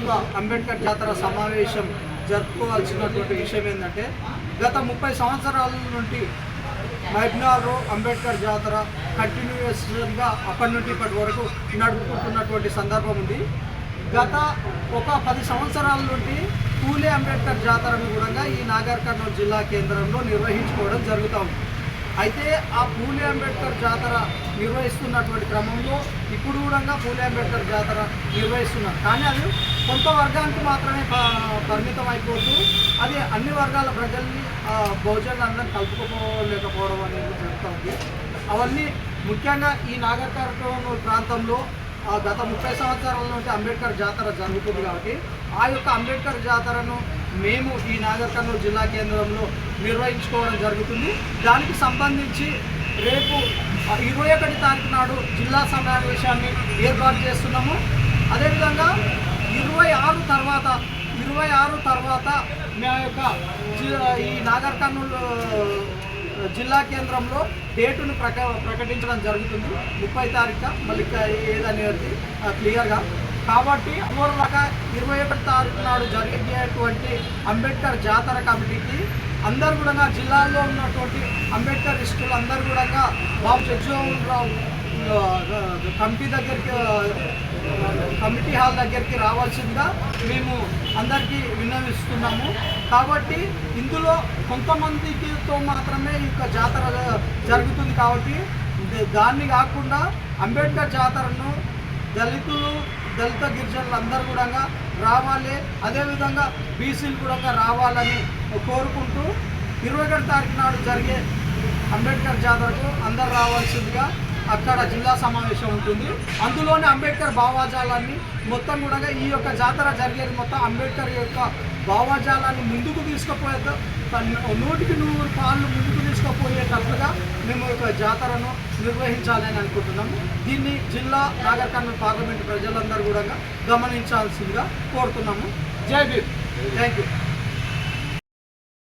యొక్క అంబేద్కర్ జాతర సమావేశం జరుపుకోవాల్సినటువంటి విషయం ఏంటంటే గత ముప్పై సంవత్సరాల నుండి మహబ్నారు అంబేద్కర్ జాతర కంటిన్యూస్గా అప్పటి నుండి ఇప్పటి వరకు నడుపుకుంటున్నటువంటి సందర్భం ఉంది. గత ఒక పది సంవత్సరాల నుండి పూలే అంబేద్కర్ జాతరను కూడా ఈ నాగర్ కర్నూలు జిల్లా కేంద్రంలో నిర్వహించుకోవడం జరుగుతూ ఉంది. అయితే ఆ పూలే అంబేద్కర్ జాతర నిర్వహిస్తున్నటువంటి క్రమంలో ఇప్పుడు కూడా పూలే అంబేద్కర్ జాతర నిర్వహిస్తున్నారు. కానీ అది కొంత వర్గానికి మాత్రమే ప- పరిమితం అయిపోతూ అది అన్ని వర్గాల ప్రజల్ని ఆ, అందరం కలుపుకోలేకపోవడం అనేది జరుగుతుంది. అవన్నీ ముఖ్యంగా ఈ నాగర్ ప్రాంతంలో గత ముప్పై సంవత్సరాల నుండి అంబేద్కర్ జాతర జరుగుతుంది కాబట్టి ఆ యొక్క అంబేద్కర్ జాతరను మేము ఈ నాగర్ కర్నూలు జిల్లా కేంద్రంలో నిర్వహించుకోవడం జరుగుతుంది. దానికి సంబంధించి రేపు ఇరవై ఒకటి తారీఖు నాడు జిల్లా సమావేశాన్ని ఏర్పాటు చేస్తున్నాము. అదేవిధంగా ఇరవై ఆరు తర్వాత ఇరవై ఆరు తర్వాత మా యొక్క ఈ నాగర్ కర్నూలు జిల్లా కేంద్రంలో డేటును ప్రక ప్రకటించడం జరుగుతుంది. ముప్పై తారీఖు మళ్ళీ ఏదనేది క్లియర్గా. కాబట్టి ఓవర్లాగా ఇరవై ఒకటి తారీఖు నాడు జరిగేటువంటి అంబేద్కర్ జాతర కమిటీకి అందరు కూడా జిల్లాలో ఉన్నటువంటి అంబేద్కర్ ఇష్టలు అందరు కూడా బాబు జగ్జీవన్ రావు కమిటీ దగ్గరికి కమిటీ హాల్ దగ్గరికి రావాల్సిందిగా మేము అందరికీ విన్నవిస్తున్నాము. కాబట్టి ఇందులో కొంతమందికితో మాత్రమే ఈ యొక్క జాతర జరుగుతుంది కాబట్టి దాన్ని కాకుండా అంబేద్కర్ జాతరను దళితులు దళిత గిరిజనులు అందరూ కూడా రావాలి. అదేవిధంగా బీసీలు కూడా రావాలని కోరుకుంటూ ఇరవై ఒకటి తారీఖు నాడు జరిగే అంబేద్కర్ జాతరకు అందరు రావాల్సిందిగా అక్కడ జిల్లా సమావేశం ఉంటుంది. అందులోనే అంబేద్కర్ భావాజాలాన్ని మొత్తం కూడా ఈ యొక్క జాతర జరిగేది మొత్తం అంబేద్కర్ యొక్క భావాజాలాన్ని ముందుకు తీసుకుపోయే నూటికి నూరు పాళ్ళు ముందుకు తీసుకుపోయేటట్లుగా మేము యొక్క జాతరను నిర్వహించాలని అనుకుంటున్నాము. దీన్ని జిల్లా నాగర్ కర్నూలు పార్లమెంటు ప్రజలందరూ కూడా గమనించాల్సిందిగా కోరుతున్నాము. జై భీమ్. Thank you